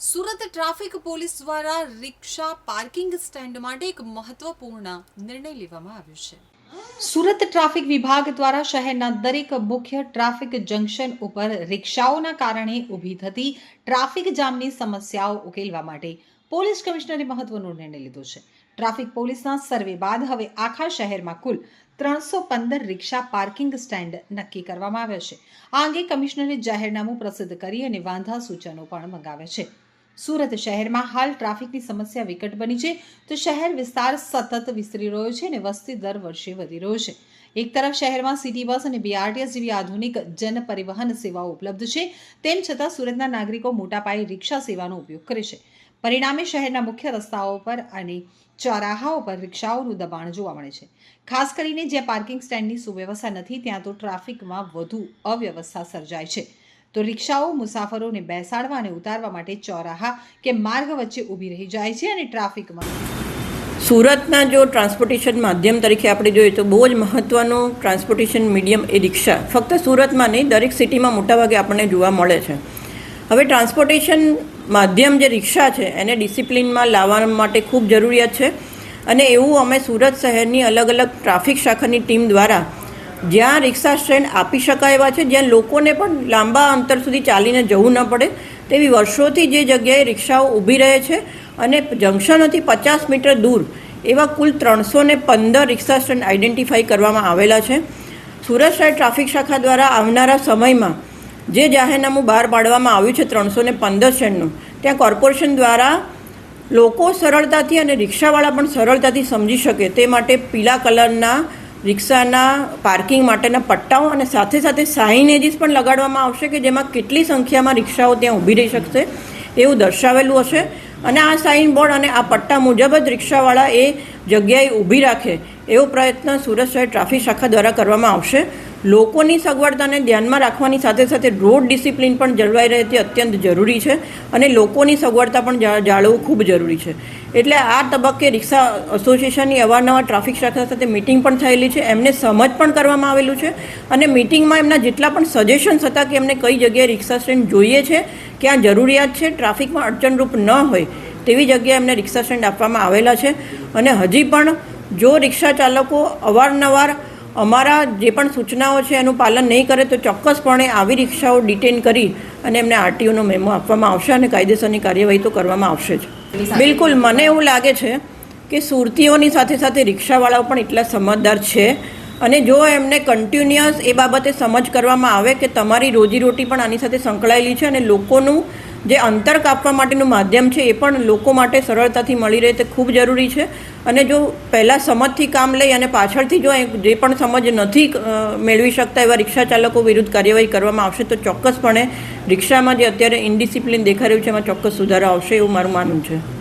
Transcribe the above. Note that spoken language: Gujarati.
સુરત ટ્રાફિક પોલીસ દ્વારા રિક્ષા પાર્કિંગ સ્ટેન્ડ માટે એક મહત્વપૂર્ણ નિર્ણય લેવામાં આવ્યો છે. સુરત ટ્રાફિક વિભાગ દ્વારા શહેરના દરેક મુખ્ય ટ્રાફિક જંકશન ઉપર રિક્ષાઓના કારણે ઊભી થતી ટ્રાફિક જામની સમસ્યાઓ ઉકેલવા માટે પોલીસ કમિશનરે મહત્વનો નિર્ણય લીધો છે. ટ્રાફિક પોલીસના સર્વે બાદ હવે આખા શહેરમાં કુલ ત્રણસો પંદર રિક્ષા પાર્કિંગ સ્ટેન્ડ નક્કી કરવામાં આવ્યા છે. આ અંગે કમિશનરે જાહેરનામું પ્રસિદ્ધ કરી અને વાંધા સૂચનો પણ મંગાવ્યા છે. સુરત શહેરમાં હાલ ટ્રાફિકની સમસ્યા વિકટ બની છે. તો શહેર વિસ્તાર સતત વિસ્તરી રહ્યો છે અને વસ્તી દર વર્ષે વધી રહ્યો છે. એક તરફ શહેરમાં સિટી બસ અને બીઆરટીએસ જેવી આધુનિક જન પરિવહન સેવાઓ ઉપલબ્ધ છે. તેમ છતાં સુરતના નાગરિકો મોટા પાયે રિક્ષા સેવાનો ઉપયોગ કરે છે. પરિણામે શહેરના મુખ્ય રસ્તાઓ પર અને ચોરાહાઓ પર રિક્ષાઓનું દબાણ જોવા મળે છે. ખાસ કરીને જ્યાં પાર્કિંગ સ્ટેન્ડની સુવ્યવસ્થા નથી, ત્યાં તો ટ્રાફિકમાં વધુ અવ્યવસ્થા સર્જાય છે. તો રિક્ષાઓ મુસાફરોને બેસાડવા અને ઉતારવા માટે ચોરાહા કે માર્ગ વચ્ચે ઊભી રહી જાય છે અને ટ્રાફિકમાં. સુરતના જો ટ્રાન્સપોર્ટેશન માધ્યમ તરીકે આપણે જોઈએ તો બહુ જ મહત્ત્વનું ટ્રાન્સપોર્ટેશન મીડિયમ એ રિક્ષા. ફક્ત સુરતમાં નહીં, દરેક સિટીમાં મોટાભાગે આપણને જોવા મળે છે. હવે ટ્રાન્સપોર્ટેશન માધ્યમ જે રિક્ષા છે, એને ડિસિપ્લિનમાં લાવવા માટે ખૂબ જરૂરિયાત છે. અને એવું અમે સુરત શહેરની અલગ અલગ ટ્રાફિક શાખાની ટીમ દ્વારા જ્યાં રિક્ષા સ્ટેન્ડ આપી શકાય એવા છે, જ્યાં લોકોને પણ લાંબા અંતર સુધી ચાલીને જવું ન પડે, તેવી વર્ષોથી જે જગ્યાએ રિક્ષાઓ ઊભી રહે છે અને જંકશનોથી પચાસ મીટર દૂર એવા કુલ ત્રણસો ને પંદર રિક્ષા સ્ટેન્ડ આઈડેન્ટિફાઈ કરવામાં આવેલા છે. સુરત શહેર ટ્રાફિક શાખા દ્વારા આવનારા સમયમાં જે જાહેરનામું બહાર પાડવામાં આવ્યું છે ત્રણસો ને પંદર સ્ટેન્ડનું, ત્યાં કોર્પોરેશન દ્વારા લોકો સરળતાથી અને રિક્ષાવાળા પણ સરળતાથી સમજી શકે. તે માટે પીળા કલરના રિક્ષાના પાર્કિંગ માટેના પટ્ટાઓ અને સાથે સાથે સાઇનેજીસ પણ લગાડવામાં આવશે કે જેમાં કેટલી સંખ્યામાં રિક્ષાઓ ત્યાં ઊભી રહી શકશે એવું દર્શાવેલું હશે. અને આ સાઇન બોર્ડ અને આ પટ્ટા મુજબ જ રિક્ષાવાળા એ જગ્યાએ ઊભી રાખે એવો પ્રયત્ન સુરત શહેર ટ્રાફિક શાખા દ્વારા કરવામાં આવશે. લોકોની સગવડતાને ધ્યાનમાં રાખવાની સાથે સાથે રોડ ડિસિપ્લિન પણ જળવાઈ રહે તે અત્યંત જરૂરી છે અને લોકોની સગવડતા પણ જાળવવું ખૂબ જરૂરી છે. એટલે આ તબક્કે રિક્ષા એસોસિએશનની અવારનવાર ટ્રાફિક શાખા સાથે મિટિંગ પણ થયેલી છે. એમને સમજ પણ કરવામાં આવેલું છે અને મિટિંગમાં એમના જેટલા પણ સજેશન્સ હતા કે એમને કઈ જગ્યાએ રિક્ષા સ્ટેન્ડ જોઈએ છે, ક્યાં જરૂરિયાત છે, ટ્રાફિકમાં અડચણરૂપ ન હોય તેવી જગ્યાએ એમને રિક્ષા સ્ટેન્ડ આપવામાં આવેલા છે. અને હજી પણ જો રિક્ષા ચાલકો અવારનવાર અમારા જે પણ સૂચનાઓ છે એનું પાલન નહીં કરે તો ચોક્કસપણે આવી રિક્ષાઓ ડિટેન કરી અને એમને આરટીઓનો મેમો આપવામાં આવશે અને કાયદેસરની કાર્યવાહી તો કરવામાં આવશે જ. બિલકુલ, મને એવું લાગે છે કે સુરતીઓની સાથે સાથે રિક્ષાવાળાઓ પણ એટલા સમજદાર છે. અને જો એમને કન્ટિન્યુઅસ એ બાબતે સમજ કરવામાં આવે કે તમારી રોજીરોટી પણ આની સાથે સંકળાયેલી છે અને લોકોનું જે અંતર કાપવા માટેનું માધ્યમ છે એ પણ લોકો માટે સરળતાથી મળી રહે તે ખૂબ જરૂરી છે. અને જો પહેલાં સમજથી કામ લઈ અને પાછળથી જો જે પણ સમજ નથી મેળવી શકતા એવા રિક્ષા ચાલકો વિરુદ્ધ કાર્યવાહી કરવામાં આવશે, તો ચોક્કસપણે રિક્ષામાં જે અત્યારે ઇનડિસિપ્લિન દેખાઈ રહ્યું છે, એમાં ચોક્કસ સુધારો આવશે એવું મારું માનવું છે.